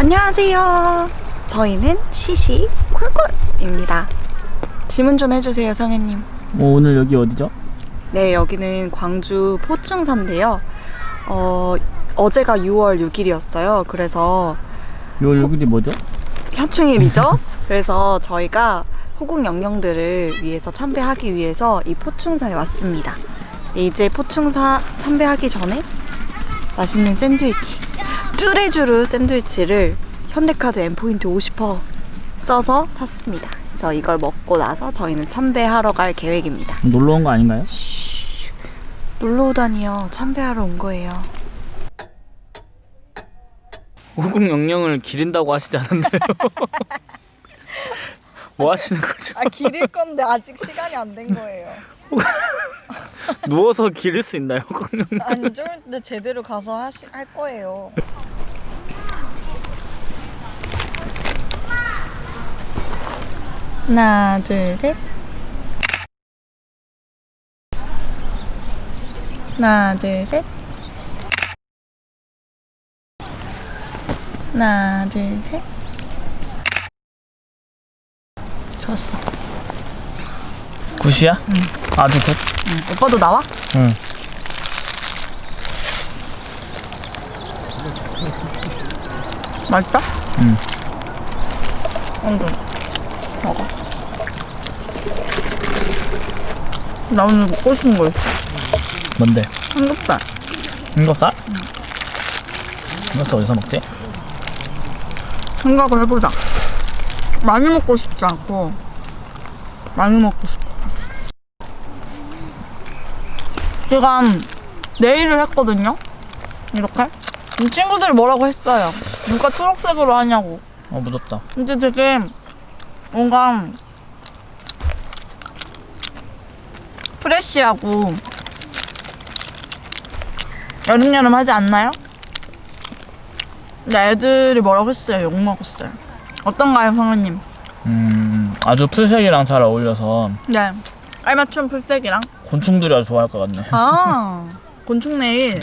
안녕하세요. 저희는 시시 콜콜입니다. 질문 좀 해주세요, 성현님. 뭐 오늘 여기 어디죠? 네, 여기는 광주 포충사인데요. 어, 어제가 6월 6일이었어요. 그래서 요 여기 뭐죠? 현충일이죠. 그래서 저희가 호국 영령들을 위해서 참배하기 위해서 이 포충사에 왔습니다. 네, 이제 포충사 참배하기 전에 맛있는 샌드위치 뚜레쥬르 샌드위치를 현대카드 M포인트 50% 써서 샀습니다. 그래서 이걸 먹고 나서 저희는 참배하러 갈 계획입니다. 놀러 온 거 아닌가요? 놀러 오다니요. 참배하러 온 거예요. 호국 영령을 기린다고 하시지 않았나요? 뭐 하시는 거죠? 아 기릴 건데 아직 시간이 안 된 거예요. 누워서 기를 수 있나요, 호국 영령? 아니 좀 근데 제대로 가서 하시, 할 거예요. 하나, 둘, 셋. 하나, 둘, 셋. 하나, 둘, 셋. 좋았어. 굿이야? 응. 아주 굿. 오빠도 나와? 응. 맛있다? 응. 완전. 먹어. 나 오늘 먹고 싶은 거 있어. 뭔데? 삼겹살. 삼겹살? 삼겹살 어디서 먹지? 생각을 해보자. 많이 먹고 싶지 않고 많이 먹고 싶어. 제가 네일을 했거든요. 이렇게. 이 친구들이 뭐라고 했어요. 누가 초록색으로 하냐고. 어 묻었다. 근데 되게 뭔가 프레쉬하고 여름여름 하지 않나요? 근데 애들이 뭐라고 했어요. 욕 먹었어요. 어떤가요, 성우님? 음 아주 풀색이랑 잘 어울려서 네. 깔맞춤 풀색이랑. 곤충들이 아주 좋아할 것 같네. 아, 곤충 네일.